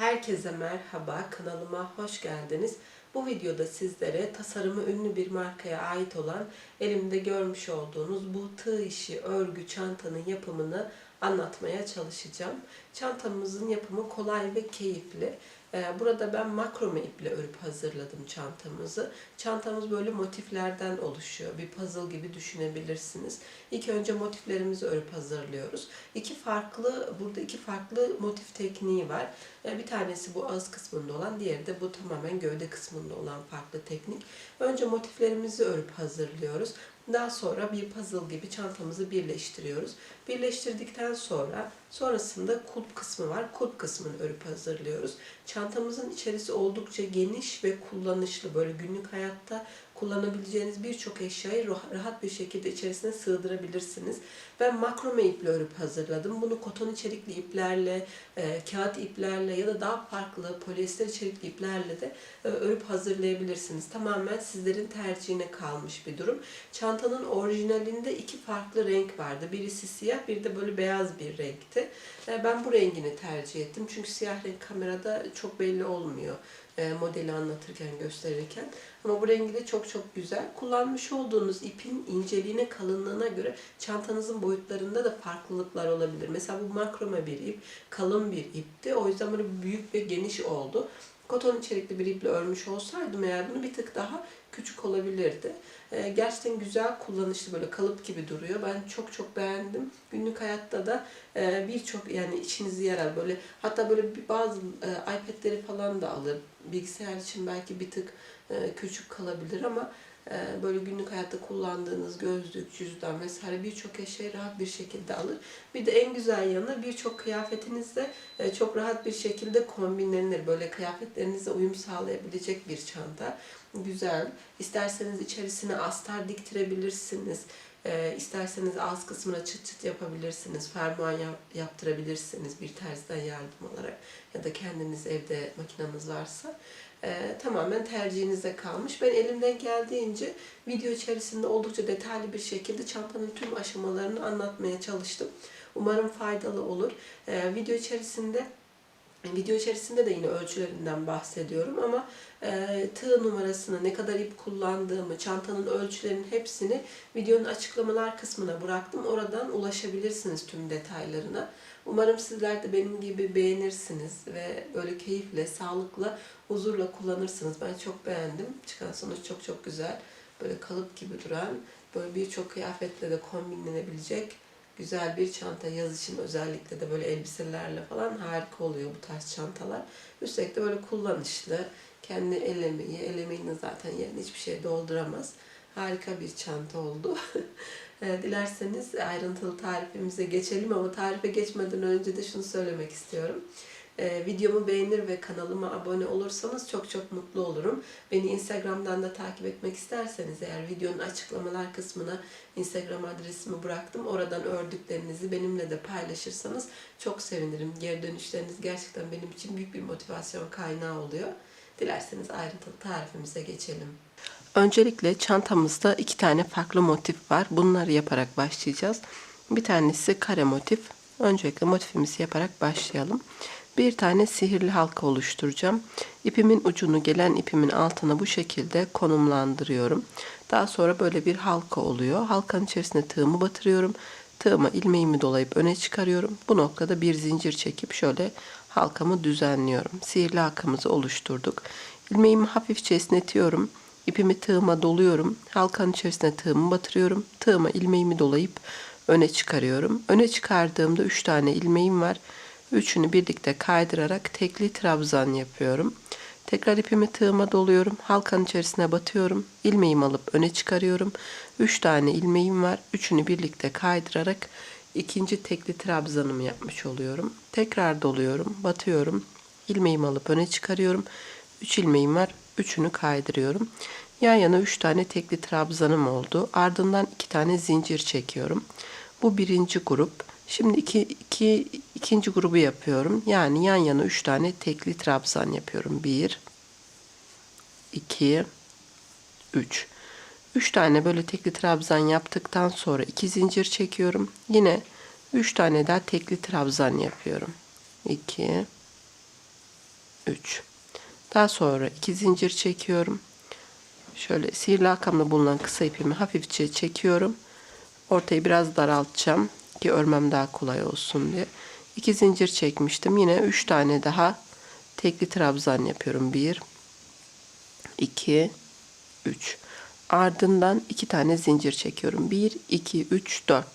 Herkese merhaba, kanalıma hoş geldiniz. Bu videoda sizlere tasarımı ünlü bir markaya ait olan elimde görmüş olduğunuz bu tığ işi örgü çantanın yapımını anlatmaya çalışacağım. Çantamızın yapımı kolay ve keyifli. Ee, Burada ben makrome iple örüp hazırladım çantamızı. Çantamız böyle motiflerden oluşuyor. Bir puzzle gibi düşünebilirsiniz. İlk önce motiflerimizi örüp hazırlıyoruz. İki farklı, burada iki farklı motif tekniği var. Ee, Bir tanesi bu ağız kısmında olan, diğeri de bu tamamen gövde kısmında olan farklı teknik. Önce motiflerimizi örüp hazırlıyoruz. Daha sonra bir puzzle gibi çantamızı birleştiriyoruz. Birleştirdikten sonra sonrasında kulp kısmı var. Kulp kısmını örüp hazırlıyoruz. Çantamızın içerisi oldukça geniş ve kullanışlı. Böyle günlük hayatta kullanabileceğiniz birçok eşyayı rah- rahat bir şekilde içerisine sığdırabilirsiniz. Ben makrome iple örüp hazırladım. Bunu koton içerikli iplerle, e, kağıt iplerle ya da daha farklı polyester içerikli iplerle de e, örüp hazırlayabilirsiniz. Tamamen sizlerin tercihine kalmış bir durum. Çantanın orijinalinde iki farklı renk vardı. Birisi siyah, bir de böyle beyaz bir renkti. E, Ben bu rengini tercih ettim. Çünkü siyah renk kamerada çok belli olmuyor e, modeli anlatırken, gösterirken. Ama bu rengi de çok çok güzel. Kullanmış olduğunuz ipin inceliğine, kalınlığına göre çantanızın boyutlarında da farklılıklar olabilir. Mesela bu makrome bir ip, kalın bir ipti. O yüzden böyle büyük ve geniş oldu. Koton içerikli bir iple örmüş olsaydım eğer bunu bir tık daha küçük olabilirdi. Ee, gerçekten güzel kullanışlı böyle kalıp gibi duruyor. Ben çok çok beğendim. Günlük hayatta da e, birçok yani içinizi yarar böyle hatta böyle bazı e, iPad'leri falan da alır. Bilgisayar için belki bir tık e, küçük kalabilir ama e, böyle günlük hayatta kullandığınız gözlük, cüzdan vesaire birçok eşyayı rahat bir şekilde alır. Bir de en güzel yanı birçok kıyafetinizle e, çok rahat bir şekilde kombinlenir. Böyle kıyafetlerinize uyum sağlayabilecek bir çanta. Güzel. İsterseniz içerisine astar diktirebilirsiniz. E, isterseniz ağız kısmına çıt çıt yapabilirsiniz. Fermuar yap- yaptırabilirsiniz bir terziden yardım alarak. Ya da kendiniz evde makineniz varsa. E, tamamen tercihinize kalmış. Ben elimden geldiğince video içerisinde oldukça detaylı bir şekilde çantanın tüm aşamalarını anlatmaya çalıştım. Umarım faydalı olur. E, video içerisinde Video içerisinde de yine ölçülerinden bahsediyorum ama e, tığ numarasını, ne kadar ip kullandığımı, çantanın ölçülerinin hepsini videonun açıklamalar kısmına bıraktım. Oradan ulaşabilirsiniz tüm detaylarına. Umarım sizler de benim gibi beğenirsiniz ve böyle keyifle, sağlıkla, huzurla kullanırsınız. Ben çok beğendim. Çıkan sonuç çok çok güzel. Böyle kalıp gibi duran, böyle birçok kıyafetle de kombinlenebilecek güzel bir çanta yaz için özellikle de böyle elbiselerle falan harika oluyor bu tarz çantalar. Üstelik de böyle kullanışlı. Kendi el emeği, zaten yani hiçbir şey dolduramaz. Harika bir çanta oldu. E, Dilerseniz ayrıntılı tarifimize geçelim ama tarife geçmeden önce de şunu söylemek istiyorum. E, videomu beğenir ve kanalıma abone olursanız çok çok mutlu olurum. Beni Instagram'dan da takip etmek isterseniz eğer videonun açıklamalar kısmına Instagram adresimi bıraktım. Oradan ördüklerinizi benimle de paylaşırsanız çok sevinirim. Geri dönüşleriniz gerçekten benim için büyük bir motivasyon kaynağı oluyor. Dilerseniz ayrıntılı tarifimize geçelim. Öncelikle çantamızda iki tane farklı motif var. Bunları yaparak başlayacağız. Bir tanesi kare motif. Öncelikle motifimizi yaparak başlayalım. Bir tane sihirli halka oluşturacağım. İpimin ucunu gelen ipimin altına bu şekilde konumlandırıyorum. Daha sonra böyle bir halka oluyor. Halkanın içerisine tığımı batırıyorum. Tığıma ilmeğimi dolayıp öne çıkarıyorum. Bu noktada bir zincir çekip şöyle halkamı düzenliyorum. Sihirli halkamızı oluşturduk. İlmeğimi hafifçe esnetiyorum. İpimi tığıma doluyorum. Halkanın içerisine tığımı batırıyorum. Tığıma ilmeğimi dolayıp öne çıkarıyorum. Öne çıkardığımda 3 tane ilmeğim var. Üçünü birlikte kaydırarak tekli trabzan yapıyorum. Tekrar ipimi tığıma doluyorum. Halkanın içerisine batıyorum. İlmeğimi alıp öne çıkarıyorum. 3 tane ilmeğim var. Üçünü birlikte kaydırarak ikinci tekli trabzanımı yapmış oluyorum. Tekrar doluyorum. Batıyorum. İlmeğimi alıp öne çıkarıyorum. 3 ilmeğim var. Üçünü kaydırıyorum. Yan yana 3 tane tekli trabzanım oldu. Ardından 2 tane zincir çekiyorum. Bu birinci grup. Şimdi iki, iki, ikinci grubu yapıyorum. Yani yan yana 3 tane tekli trabzan yapıyorum. 1 2 3 3 tane böyle tekli trabzan yaptıktan sonra 2 zincir çekiyorum. Yine 3 tane daha tekli trabzan yapıyorum. 2 3. Daha sonra 2 zincir çekiyorum. Şöyle sihirli halkamda bulunan kısa ipimi hafifçe çekiyorum. Ortayı biraz daraltacağım ki örmem daha kolay olsun diye. 2 zincir çekmiştim. Yine 3 tane daha tekli trabzan yapıyorum. 1 2 3 ardından 2 tane zincir çekiyorum. 1 2 3 4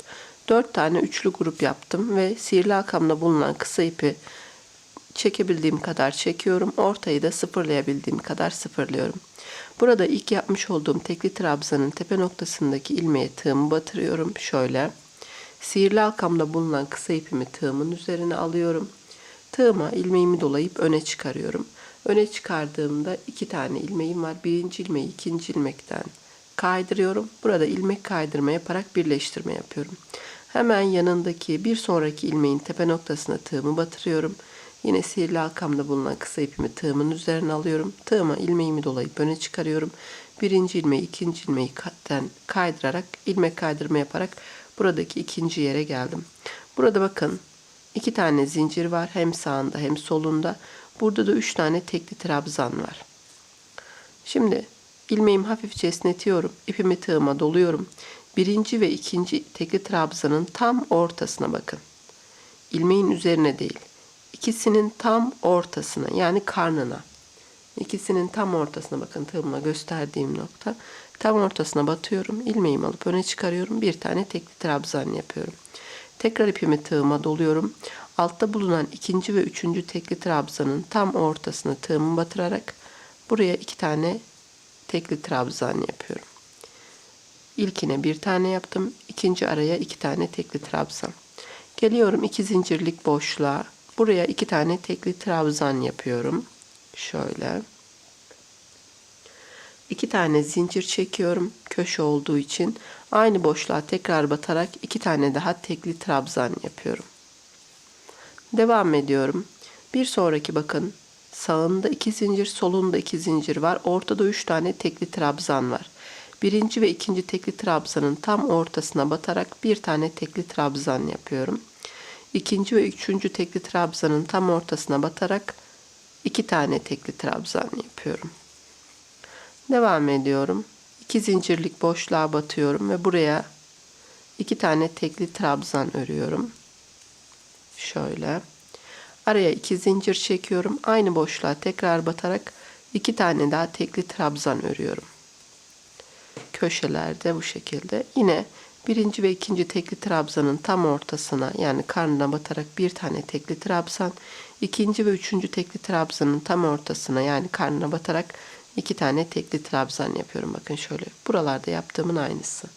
4 tane üçlü grup yaptım ve sihirli halkamda bulunan kısa ipi çekebildiğim kadar çekiyorum. Ortayı da sıfırlayabildiğim kadar sıfırlıyorum. Burada ilk yapmış olduğum tekli trabzanın tepe noktasındaki ilmeğe tığımı batırıyorum. Şöyle. Sihirli halkamda bulunan kısa ipimi tığımın üzerine alıyorum. Tığıma ilmeğimi dolayıp öne çıkarıyorum. Öne çıkardığımda iki tane ilmeğim var. Birinci ilmeği ikinci ilmekten kaydırıyorum. Burada ilmek kaydırma yaparak birleştirme yapıyorum. Hemen yanındaki bir sonraki ilmeğin tepe noktasına tığımı batırıyorum. Yine sihirli halkamda bulunan kısa ipimi tığımın üzerine alıyorum. Tığıma ilmeğimi dolayıp öne çıkarıyorum. Birinci ilmeği ikinci ilmeği katten kaydırarak ilmek kaydırma yaparak buradaki ikinci yere geldim. Burada bakın iki tane zincir var hem sağında hem solunda. Burada da üç tane tekli trabzan var. Şimdi ilmeğimi hafifçe esnetiyorum. İpimi tığıma doluyorum. Birinci ve ikinci tekli trabzanın tam ortasına bakın. İlmeğin üzerine değil. İkisinin tam ortasına yani karnına. İkisinin tam ortasına bakın tığımla gösterdiğim nokta. Tam ortasına batıyorum. ilmeğimi alıp öne çıkarıyorum. Bir tane tekli trabzan yapıyorum. Tekrar ipimi tığıma doluyorum. Altta bulunan ikinci ve üçüncü tekli trabzanın tam ortasına tığımı batırarak buraya iki tane tekli trabzan yapıyorum. İlkine bir tane yaptım. ikinci araya iki tane tekli trabzan. Geliyorum iki zincirlik boşluğa. Buraya iki tane tekli trabzan yapıyorum. Şöyle. İki tane zincir çekiyorum. Köşe olduğu için. Aynı boşluğa tekrar batarak iki tane daha tekli trabzan yapıyorum. Devam ediyorum. Bir sonraki bakın. Sağında iki zincir, solunda iki zincir var. Ortada üç tane tekli trabzan var. Birinci ve ikinci tekli trabzanın tam ortasına batarak bir tane tekli trabzan yapıyorum. İkinci ve üçüncü tekli trabzanın tam ortasına batarak iki tane tekli trabzan yapıyorum. Devam ediyorum. İki zincirlik boşluğa batıyorum ve buraya iki tane tekli trabzan örüyorum. Şöyle. Araya iki zincir çekiyorum. Aynı boşluğa tekrar batarak iki tane daha tekli trabzan örüyorum. Köşelerde bu şekilde. Yine birinci ve ikinci tekli trabzanın tam ortasına yani karnına batarak bir tane tekli trabzan. ikinci ve üçüncü tekli trabzanın tam ortasına yani karnına batarak iki tane tekli trabzan yapıyorum. Bakın şöyle buralarda yaptığımın aynısı.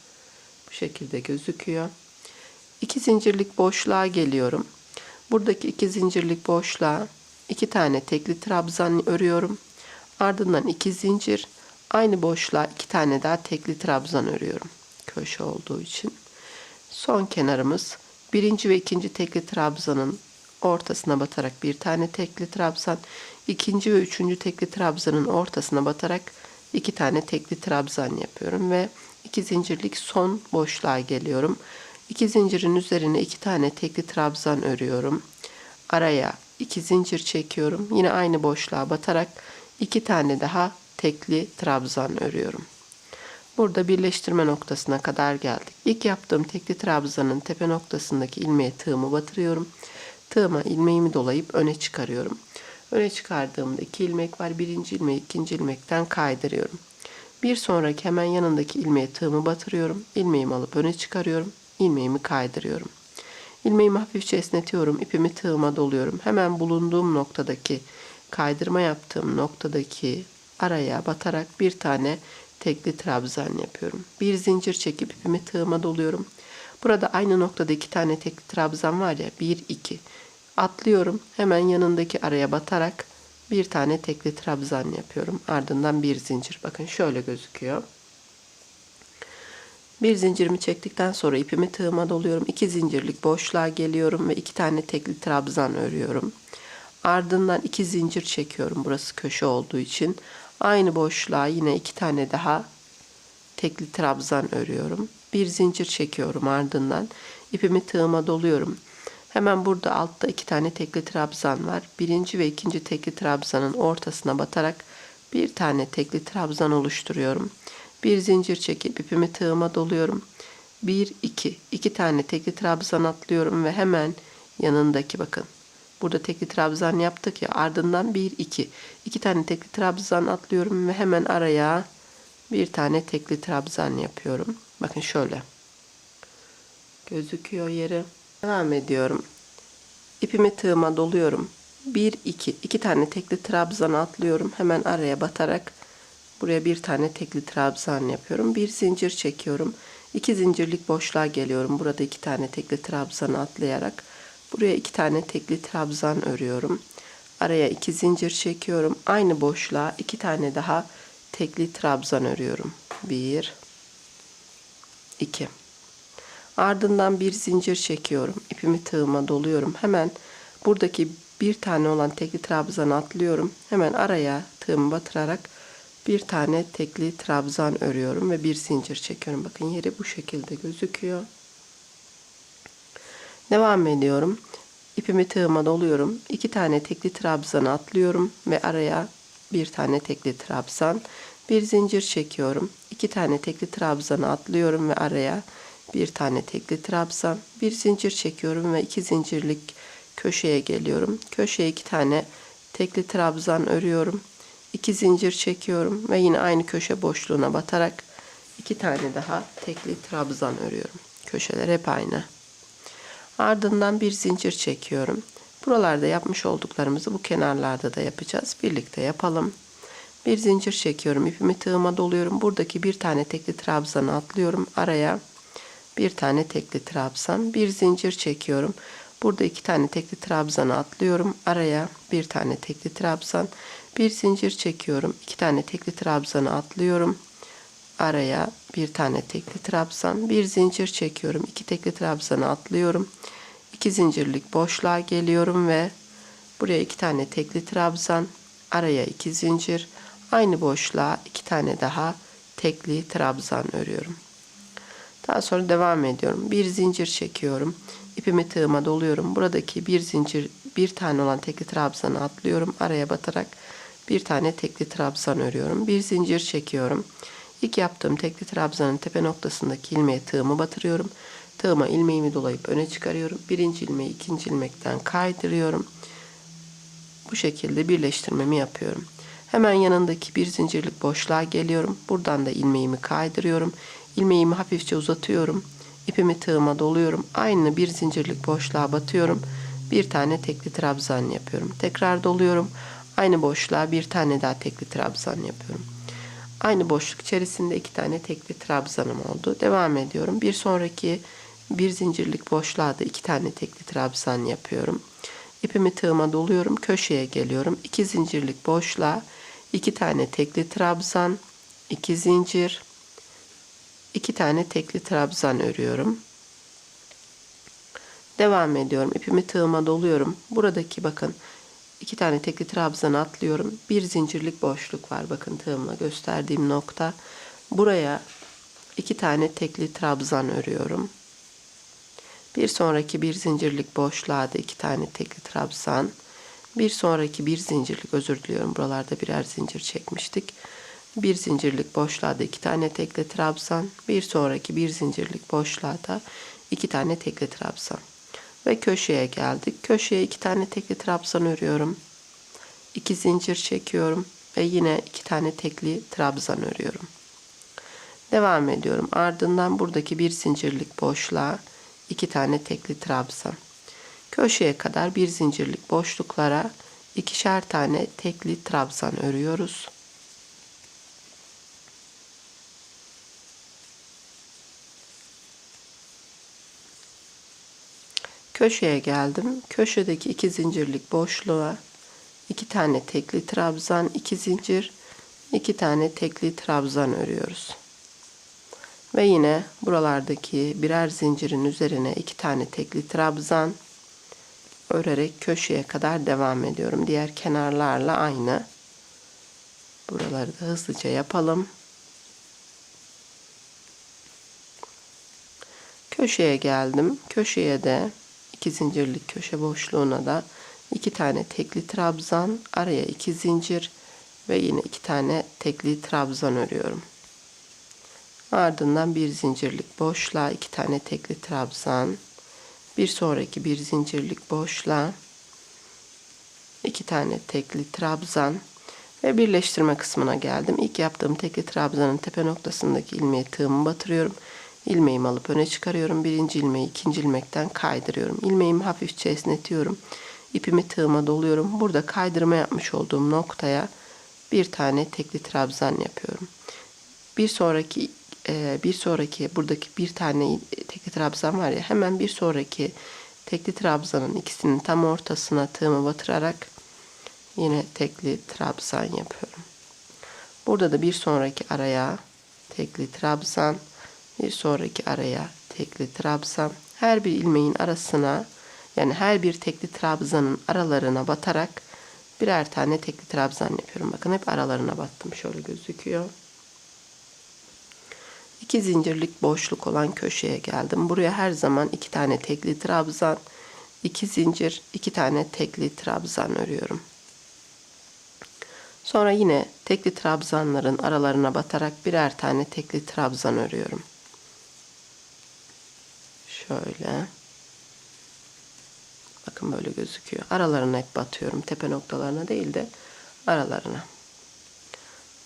Bu şekilde gözüküyor. İki zincirlik boşluğa geliyorum. Buradaki iki zincirlik boşluğa iki tane tekli trabzan örüyorum. Ardından iki zincir aynı boşluğa iki tane daha tekli trabzan örüyorum. Köşe olduğu için. Son kenarımız birinci ve ikinci tekli trabzanın ortasına batarak bir tane tekli trabzan, ikinci ve üçüncü tekli trabzanın ortasına batarak iki tane tekli trabzan yapıyorum ve iki zincirlik son boşluğa geliyorum. İki zincirin üzerine iki tane tekli trabzan örüyorum. Araya iki zincir çekiyorum. Yine aynı boşluğa batarak iki tane daha tekli trabzan örüyorum. Burada birleştirme noktasına kadar geldik. İlk yaptığım tekli trabzanın tepe noktasındaki ilmeğe tığımı batırıyorum. Tığıma ilmeğimi dolayıp öne çıkarıyorum. Öne çıkardığımda iki ilmek var. Birinci ilmeği ikinci ilmekten kaydırıyorum. Bir sonraki hemen yanındaki ilmeğe tığımı batırıyorum. İlmeğimi alıp öne çıkarıyorum. İlmeğimi kaydırıyorum. İlmeğimi hafifçe esnetiyorum. İpimi tığıma doluyorum. Hemen bulunduğum noktadaki kaydırma yaptığım noktadaki araya batarak bir tane tekli trabzan yapıyorum. Bir zincir çekip ipimi tığıma doluyorum. Burada aynı noktada iki tane tekli trabzan var ya. Bir, iki. Atlıyorum. Hemen yanındaki araya batarak bir tane tekli trabzan yapıyorum. Ardından bir zincir. Bakın şöyle gözüküyor. Bir zincirimi çektikten sonra ipimi tığıma doluyorum. İki zincirlik boşluğa geliyorum ve iki tane tekli trabzan örüyorum. Ardından iki zincir çekiyorum. Burası köşe olduğu için. Aynı boşluğa yine iki tane daha tekli trabzan örüyorum. Bir zincir çekiyorum ardından. ipimi tığıma doluyorum. Hemen burada altta iki tane tekli trabzan var. Birinci ve ikinci tekli trabzanın ortasına batarak bir tane tekli trabzan oluşturuyorum. Bir zincir çekip ipimi tığıma doluyorum. 1 2 2 tane tekli trabzan atlıyorum ve hemen yanındaki bakın. Burada tekli trabzan yaptık ya ardından 1 2 2 tane tekli trabzan atlıyorum ve hemen araya bir tane tekli trabzan yapıyorum. Bakın şöyle. Gözüküyor yeri. Devam ediyorum. İpimi tığıma doluyorum. 1 2 2 tane tekli trabzan atlıyorum. Hemen araya batarak buraya bir tane tekli trabzan yapıyorum. Bir zincir çekiyorum. 2 zincirlik boşluğa geliyorum. Burada iki tane tekli trabzan atlayarak buraya iki tane tekli trabzan örüyorum. Araya iki zincir çekiyorum. Aynı boşluğa iki tane daha tekli trabzan örüyorum. 1 2 Ardından bir zincir çekiyorum. İpimi tığıma doluyorum. Hemen buradaki bir tane olan tekli trabzan atlıyorum. Hemen araya tığımı batırarak bir tane tekli trabzan örüyorum ve bir zincir çekiyorum. Bakın yeri bu şekilde gözüküyor. Devam ediyorum. İpimi tığıma doluyorum. İki tane tekli trabzan atlıyorum ve araya bir tane tekli trabzan, bir zincir çekiyorum. İki tane tekli trabzan atlıyorum ve araya bir tane tekli trabzan, bir zincir çekiyorum ve iki zincirlik köşeye geliyorum. Köşeye iki tane tekli trabzan örüyorum. iki zincir çekiyorum ve yine aynı köşe boşluğuna batarak iki tane daha tekli trabzan örüyorum. Köşeler hep aynı. Ardından bir zincir çekiyorum. Buralarda yapmış olduklarımızı bu kenarlarda da yapacağız. Birlikte yapalım. Bir zincir çekiyorum. ipimi tığıma doluyorum. Buradaki bir tane tekli trabzanı atlıyorum. Araya bir tane tekli trabzan, bir zincir çekiyorum. Burada iki tane tekli trabzanı atlıyorum. Araya bir tane tekli trabzan, bir zincir çekiyorum. iki tane tekli trabzanı atlıyorum. Araya bir tane tekli trabzan, bir zincir çekiyorum. iki tekli trabzanı atlıyorum. iki zincirlik boşluğa geliyorum ve buraya iki tane tekli trabzan, araya iki zincir, aynı boşluğa iki tane daha tekli trabzan örüyorum. Daha sonra devam ediyorum. Bir zincir çekiyorum. İpimi tığıma doluyorum. Buradaki bir zincir, bir tane olan tekli trabzanı atlıyorum. Araya batarak bir tane tekli trabzan örüyorum. Bir zincir çekiyorum. İlk yaptığım tekli trabzanın tepe noktasındaki ilmeğe tığımı batırıyorum. Tığıma ilmeğimi dolayıp öne çıkarıyorum. Birinci ilmeği ikinci ilmekten kaydırıyorum. Bu şekilde birleştirmemi yapıyorum. Hemen yanındaki bir zincirlik boşluğa geliyorum. Buradan da ilmeğimi kaydırıyorum. İlmeğimi hafifçe uzatıyorum. İpimi tığıma doluyorum. Aynı bir zincirlik boşluğa batıyorum. Bir tane tekli trabzan yapıyorum. Tekrar doluyorum. Aynı boşluğa bir tane daha tekli trabzan yapıyorum. Aynı boşluk içerisinde iki tane tekli trabzanım oldu. Devam ediyorum. Bir sonraki bir zincirlik boşluğa da iki tane tekli trabzan yapıyorum. İpimi tığıma doluyorum. Köşeye geliyorum. İki zincirlik boşluğa iki tane tekli trabzan, iki zincir, iki tane tekli trabzan örüyorum. Devam ediyorum. İpimi tığıma doluyorum. Buradaki bakın iki tane tekli trabzan atlıyorum. Bir zincirlik boşluk var. Bakın tığımla gösterdiğim nokta. Buraya iki tane tekli trabzan örüyorum. Bir sonraki bir zincirlik boşluğa da iki tane tekli trabzan. Bir sonraki bir zincirlik özür diliyorum. Buralarda birer zincir çekmiştik. Bir zincirlik boşluğa da iki tane tekli trabzan. Bir sonraki bir zincirlik boşluğa da iki tane tekli trabzan. Ve köşeye geldik. Köşeye iki tane tekli trabzan örüyorum. İki zincir çekiyorum ve yine iki tane tekli trabzan örüyorum. Devam ediyorum. Ardından buradaki bir zincirlik boşluğa iki tane tekli trabzan. Köşeye kadar bir zincirlik boşluklara ikişer tane tekli trabzan örüyoruz. Köşeye geldim. Köşedeki iki zincirlik boşluğa iki tane tekli trabzan, iki zincir, iki tane tekli trabzan örüyoruz. Ve yine buralardaki birer zincirin üzerine iki tane tekli trabzan örerek köşeye kadar devam ediyorum. Diğer kenarlarla aynı. Buraları da hızlıca yapalım. Köşeye geldim. Köşeye de iki zincirlik köşe boşluğuna da iki tane tekli trabzan, araya iki zincir ve yine iki tane tekli trabzan örüyorum. Ardından bir zincirlik boşluğa iki tane tekli trabzan, bir sonraki bir zincirlik boşluğa iki tane tekli trabzan ve birleştirme kısmına geldim. İlk yaptığım tekli trabzanın tepe noktasındaki ilmeğe tığımı batırıyorum. İlmeğimi alıp öne çıkarıyorum. Birinci ilmeği ikinci ilmekten kaydırıyorum. İlmeğimi hafifçe esnetiyorum. İpimi tığıma doluyorum. Burada kaydırma yapmış olduğum noktaya bir tane tekli trabzan yapıyorum. Bir sonraki e, bir sonraki buradaki bir tane tekli trabzan var ya hemen bir sonraki tekli trabzanın ikisinin tam ortasına tığımı batırarak yine tekli trabzan yapıyorum. Burada da bir sonraki araya tekli trabzan, bir sonraki araya tekli trabzan. Her bir ilmeğin arasına yani her bir tekli trabzanın aralarına batarak birer tane tekli trabzan yapıyorum. Bakın hep aralarına battım. Şöyle gözüküyor. İki zincirlik boşluk olan köşeye geldim. Buraya her zaman iki tane tekli trabzan, iki zincir, iki tane tekli trabzan örüyorum. Sonra yine tekli trabzanların aralarına batarak birer tane tekli trabzan örüyorum. Şöyle. Bakın böyle gözüküyor. Aralarına hep batıyorum. Tepe noktalarına değil de aralarına.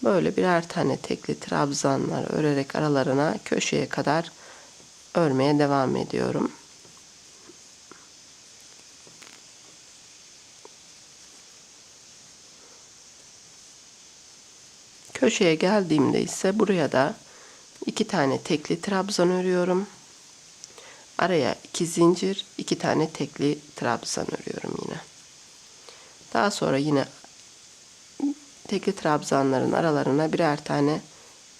Böyle birer tane tekli trabzanlar örerek aralarına köşeye kadar örmeye devam ediyorum. Köşeye geldiğimde ise buraya da iki tane tekli trabzan örüyorum. Araya iki zincir, iki tane tekli trabzan örüyorum yine. Daha sonra yine tekli trabzanların aralarına birer tane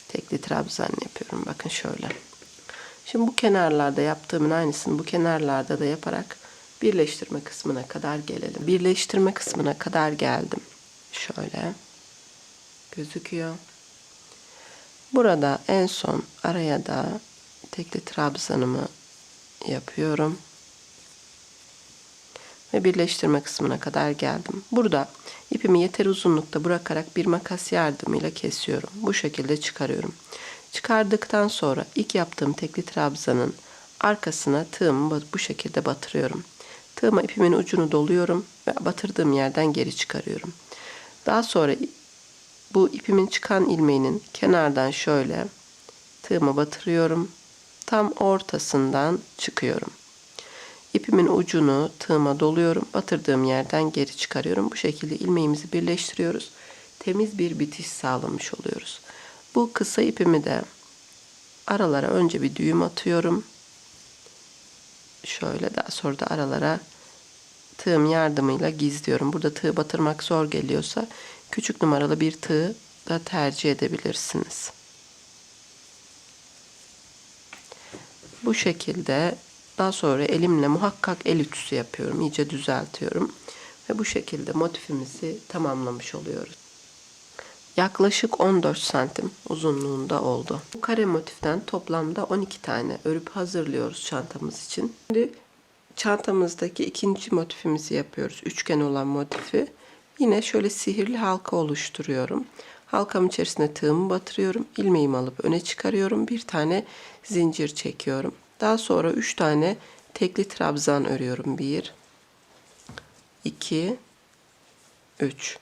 tekli trabzan yapıyorum. Bakın şöyle. Şimdi bu kenarlarda yaptığımın aynısını bu kenarlarda da yaparak birleştirme kısmına kadar gelelim. Birleştirme kısmına kadar geldim. Şöyle gözüküyor. Burada en son araya da tekli trabzanımı yapıyorum. Ve birleştirme kısmına kadar geldim. Burada ipimi yeter uzunlukta bırakarak bir makas yardımıyla kesiyorum. Bu şekilde çıkarıyorum. Çıkardıktan sonra ilk yaptığım tekli trabzanın arkasına tığımı bu şekilde batırıyorum. Tığıma ipimin ucunu doluyorum ve batırdığım yerden geri çıkarıyorum. Daha sonra bu ipimin çıkan ilmeğinin kenardan şöyle tığıma batırıyorum. Tam ortasından çıkıyorum. İpimin ucunu tığıma doluyorum. Batırdığım yerden geri çıkarıyorum. Bu şekilde ilmeğimizi birleştiriyoruz. Temiz bir bitiş sağlamış oluyoruz. Bu kısa ipimi de aralara önce bir düğüm atıyorum. Şöyle daha sonra da aralara tığım yardımıyla gizliyorum. Burada tığ batırmak zor geliyorsa küçük numaralı bir tığ da tercih edebilirsiniz. Bu şekilde daha sonra elimle muhakkak el ütüsü yapıyorum. İyice düzeltiyorum. Ve bu şekilde motifimizi tamamlamış oluyoruz. Yaklaşık 14 santim uzunluğunda oldu. Bu kare motiften toplamda 12 tane örüp hazırlıyoruz çantamız için. Şimdi çantamızdaki ikinci motifimizi yapıyoruz. Üçgen olan motifi. Yine şöyle sihirli halka oluşturuyorum. Halkamın içerisine tığımı batırıyorum. ilmeğimi alıp öne çıkarıyorum. Bir tane zincir çekiyorum. Daha sonra 3 tane tekli trabzan örüyorum. 1 2 3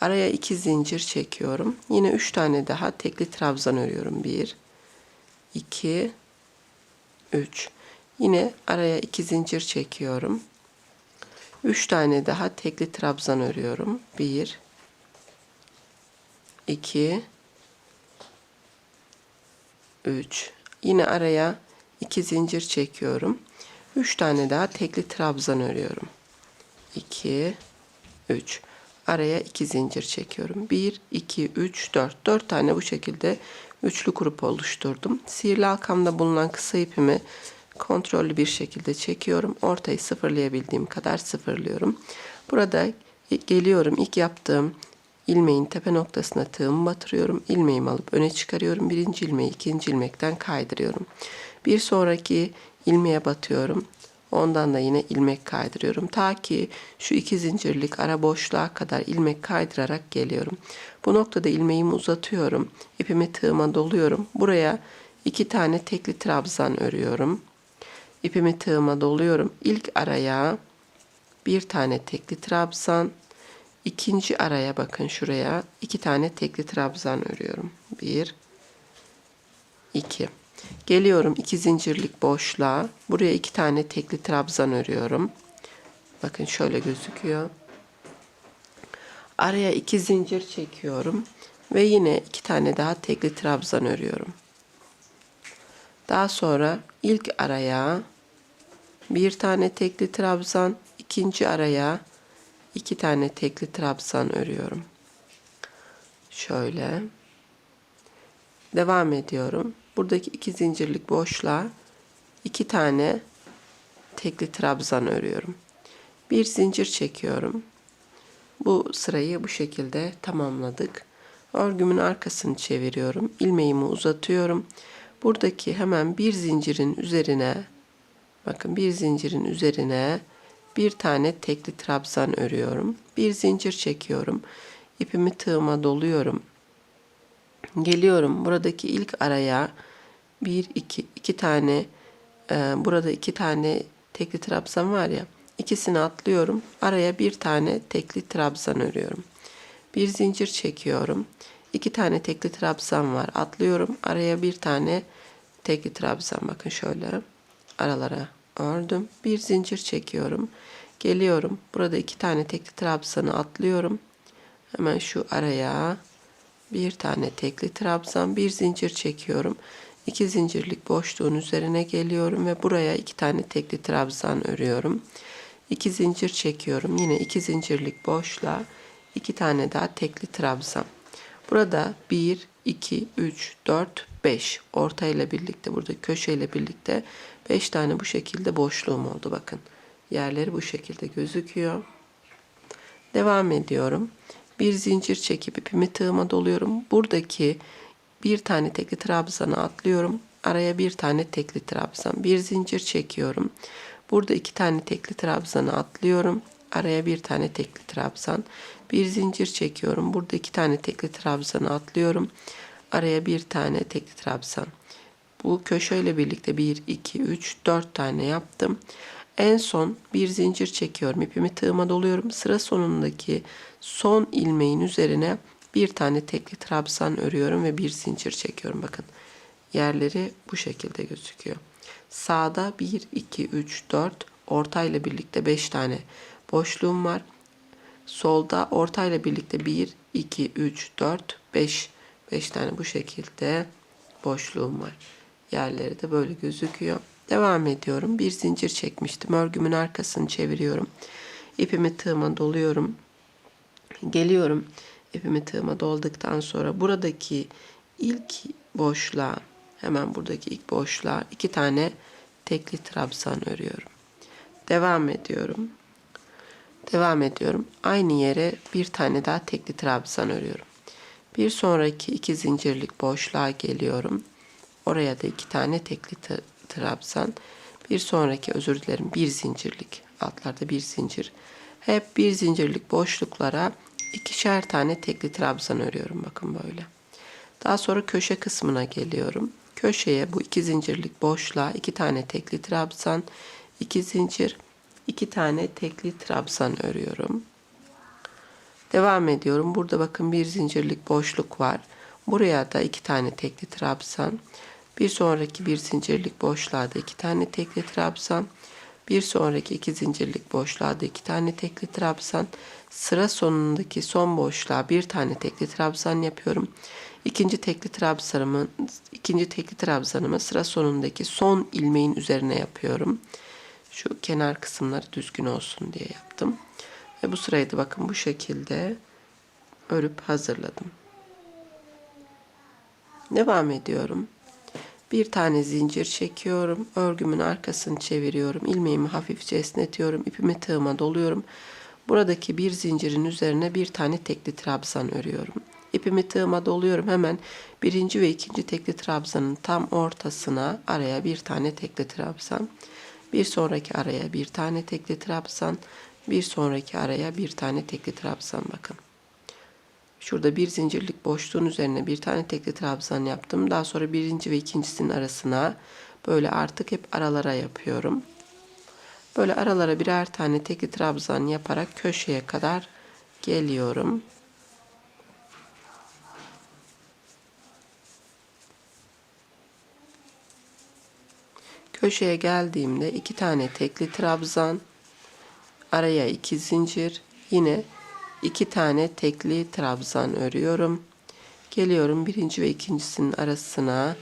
Araya 2 zincir çekiyorum. Yine 3 tane daha tekli trabzan örüyorum. 1 2 3 Yine araya 2 zincir çekiyorum. 3 tane daha tekli trabzan örüyorum. 1 2 3 Yine araya 2 zincir çekiyorum. 3 tane daha tekli trabzan örüyorum. 2 3 araya 2 zincir çekiyorum. 1 2 3 4 4 tane bu şekilde üçlü grup oluşturdum. Sihirli halkamda bulunan kısa ipimi kontrollü bir şekilde çekiyorum. Ortayı sıfırlayabildiğim kadar sıfırlıyorum. Burada geliyorum ilk yaptığım ilmeğin tepe noktasına tığımı batırıyorum. İlmeğimi alıp öne çıkarıyorum. Birinci ilmeği ikinci ilmekten kaydırıyorum. Bir sonraki ilmeğe batıyorum. Ondan da yine ilmek kaydırıyorum. Ta ki şu iki zincirlik ara boşluğa kadar ilmek kaydırarak geliyorum. Bu noktada ilmeğimi uzatıyorum. İpimi tığıma doluyorum. Buraya iki tane tekli trabzan örüyorum. İpimi tığıma doluyorum. İlk araya bir tane tekli trabzan. İkinci araya bakın şuraya iki tane tekli trabzan örüyorum. Bir, iki. Geliyorum iki zincirlik boşluğa. Buraya iki tane tekli trabzan örüyorum. Bakın şöyle gözüküyor. Araya iki zincir çekiyorum ve yine iki tane daha tekli trabzan örüyorum. Daha sonra ilk araya bir tane tekli trabzan, ikinci araya iki tane tekli trabzan örüyorum. Şöyle. Devam ediyorum. Buradaki iki zincirlik boşluğa iki tane tekli trabzan örüyorum. Bir zincir çekiyorum. Bu sırayı bu şekilde tamamladık. Örgümün arkasını çeviriyorum. ilmeğimi uzatıyorum. Buradaki hemen bir zincirin üzerine bakın bir zincirin üzerine bir tane tekli trabzan örüyorum. Bir zincir çekiyorum. İpimi tığıma doluyorum. Geliyorum buradaki ilk araya bir iki iki tane e, burada iki tane tekli trabzan var ya ikisini atlıyorum. Araya bir tane tekli trabzan örüyorum. Bir zincir çekiyorum. iki tane tekli trabzan var. Atlıyorum. Araya bir tane tekli trabzan bakın şöyle aralara ördüm. Bir zincir çekiyorum. Geliyorum. Burada iki tane tekli trabzanı atlıyorum. Hemen şu araya bir tane tekli trabzan, bir zincir çekiyorum. İki zincirlik boşluğun üzerine geliyorum ve buraya iki tane tekli trabzan örüyorum. İki zincir çekiyorum. Yine iki zincirlik boşluğa iki tane daha tekli trabzan. Burada 1, 2, 3, 4, 5 orta ile birlikte burada köşe ile birlikte 5 tane bu şekilde boşluğum oldu bakın. Yerleri bu şekilde gözüküyor. Devam ediyorum. Bir zincir çekip ipimi tığıma doluyorum. Buradaki bir tane tekli trabzanı atlıyorum. Araya bir tane tekli trabzan. Bir zincir çekiyorum. Burada iki tane tekli trabzanı atlıyorum. Araya bir tane tekli trabzan. Bir zincir çekiyorum. Burada iki tane tekli trabzanı atlıyorum. Araya bir tane tekli trabzan. Bu köşeyle birlikte 1, 2, 3, 4 tane yaptım. En son bir zincir çekiyorum. İpimi tığıma doluyorum. Sıra sonundaki son ilmeğin üzerine bir tane tekli trabzan örüyorum ve bir zincir çekiyorum. Bakın yerleri bu şekilde gözüküyor. Sağda 1, 2, 3, 4 ortayla birlikte 5 tane boşluğum var. Solda ortayla birlikte 1, 2, 3, 4, 5 5 tane bu şekilde boşluğum var. Yerleri de böyle gözüküyor. Devam ediyorum. Bir zincir çekmiştim. Örgümün arkasını çeviriyorum. İpimi tığıma doluyorum. Geliyorum. İpimi tığıma dolduktan sonra buradaki ilk boşluğa hemen buradaki ilk boşluğa iki tane tekli trabzan örüyorum. Devam ediyorum. Devam ediyorum. Aynı yere bir tane daha tekli trabzan örüyorum. Bir sonraki iki zincirlik boşluğa geliyorum. Oraya da iki tane tekli trabzan. Bir sonraki özür dilerim bir zincirlik. Altlarda bir zincir. Hep bir zincirlik boşluklara ikişer tane tekli trabzan örüyorum. Bakın böyle. Daha sonra köşe kısmına geliyorum. Köşeye bu iki zincirlik boşluğa iki tane tekli trabzan, iki zincir, iki tane tekli trabzan örüyorum. Devam ediyorum. Burada bakın bir zincirlik boşluk var. Buraya da iki tane tekli trabzan. Bir sonraki bir zincirlik boşluğa da iki tane tekli trabzan. Bir sonraki iki zincirlik boşluğa da iki tane tekli trabzan. Sıra sonundaki son boşluğa bir tane tekli trabzan yapıyorum. İkinci tekli trabzanımı, ikinci tekli trabzanımı sıra sonundaki son ilmeğin üzerine yapıyorum. Şu kenar kısımları düzgün olsun diye yaptım. Ve bu sırayı da bakın bu şekilde örüp hazırladım. Devam ediyorum. Bir tane zincir çekiyorum. Örgümün arkasını çeviriyorum. ilmeğimi hafifçe esnetiyorum. ipimi tığıma doluyorum. Buradaki bir zincirin üzerine bir tane tekli trabzan örüyorum. İpimi tığıma doluyorum. Hemen birinci ve ikinci tekli trabzanın tam ortasına araya bir tane tekli trabzan. Bir sonraki araya bir tane tekli trabzan, bir sonraki araya bir tane tekli trabzan bakın. Şurada bir zincirlik boşluğun üzerine bir tane tekli trabzan yaptım. Daha sonra birinci ve ikincisinin arasına böyle artık hep aralara yapıyorum. Böyle aralara birer tane tekli trabzan yaparak köşeye kadar geliyorum. Köşeye geldiğimde iki tane tekli trabzan, araya iki zincir, yine iki tane tekli trabzan örüyorum. Geliyorum birinci ve ikincisinin arasına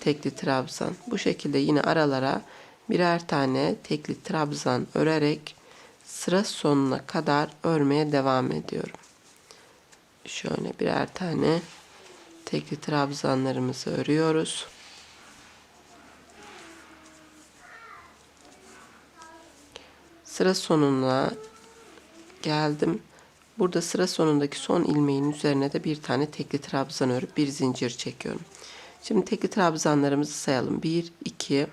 tekli trabzan. Bu şekilde yine aralara birer tane tekli trabzan örerek sıra sonuna kadar örmeye devam ediyorum. Şöyle birer tane tekli trabzanlarımızı örüyoruz. Sıra sonuna geldim. Burada sıra sonundaki son ilmeğin üzerine de bir tane tekli trabzan örüp bir zincir çekiyorum. Şimdi tekli trabzanlarımızı sayalım. 1, 2,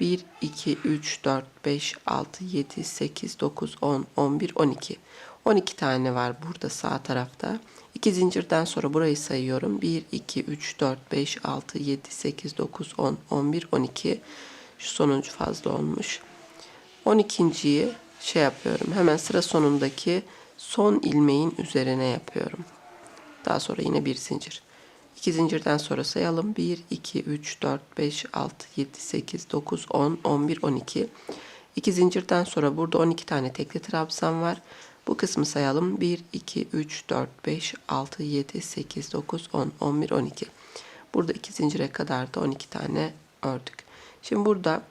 1, 2, 3, 4, 5, 6, 7, 8, 9, 10, 11, 12. 12 tane var burada sağ tarafta. 2 zincirden sonra burayı sayıyorum. 1, 2, 3, 4, 5, 6, 7, 8, 9, 10, 11, 12. Şu sonuncu fazla olmuş. 12.yi şey yapıyorum. Hemen sıra sonundaki son ilmeğin üzerine yapıyorum. Daha sonra yine bir zincir. 2 zincirden sonra sayalım. 1, 2, 3, 4, 5, 6, 7, 8, 9, 10, 11, 12. 2 zincirden sonra burada 12 tane tekli trabzan var. Bu kısmı sayalım. 1, 2, 3, 4, 5, 6, 7, 8, 9, 10, 11, 12. Burada 2 zincire kadar da 12 tane ördük. Şimdi burada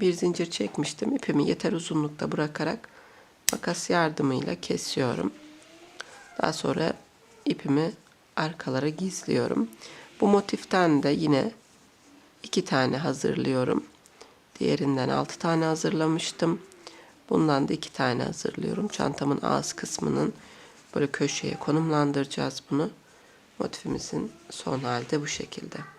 bir zincir çekmiştim. İpimi yeter uzunlukta bırakarak makas yardımıyla kesiyorum. Daha sonra ipimi arkalara gizliyorum. Bu motiften de yine iki tane hazırlıyorum. Diğerinden altı tane hazırlamıştım. Bundan da iki tane hazırlıyorum. Çantamın ağız kısmının böyle köşeye konumlandıracağız bunu. Motifimizin son halde bu şekilde.